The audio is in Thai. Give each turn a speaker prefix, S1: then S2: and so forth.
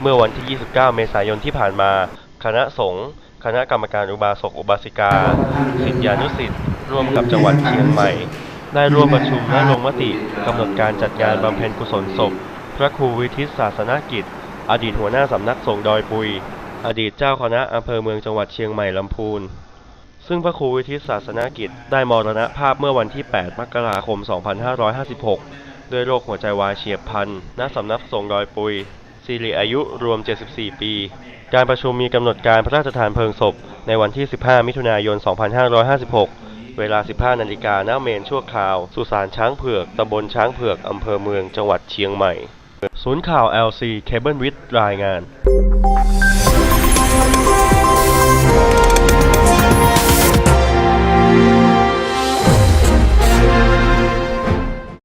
S1: เมื่อวันที่ 29 เมษายนที่ผ่านมา คณะสงฆ์คณะกรรมการอุบาสกอุบาสิกาศิษยานุศิษย์ร่วมกับจังหวัดเชียงใหม่ ได้ร่วมประชุมและลงมติกำหนดการจัดงานบำเพ็ญกุศลศพ พระครูวิทิตศาสนกิจ อดีตหัวหน้าสำนักสงฆ์ดอยปุย อดีตเจ้าคณะอำเภอเมืองจังหวัดเชียงใหม่ลำพูนซึ่งพระครูวิทิตศาสนกิจได้มรณภาพเมื่อวันที่ 8 มกราคม 2556 ด้วยโรคหัวใจวายเฉียบพลันณสำนักสงฆ์ดอยปุย สิริอายุรวม 74 ปี การประชุมมีกำหนดการพระราชทานเพลิงศพ ในวันที่ 15 มิถุนายน 2556 เวลา 15 นาฬิกาณเมนชั่วคราว สุสานช้างเผือก ตำบลช้างเผือก อำเภอเมือง จังหวัดเชียงใหม่ ศูนย์ข่าว LC Cable With รายงาน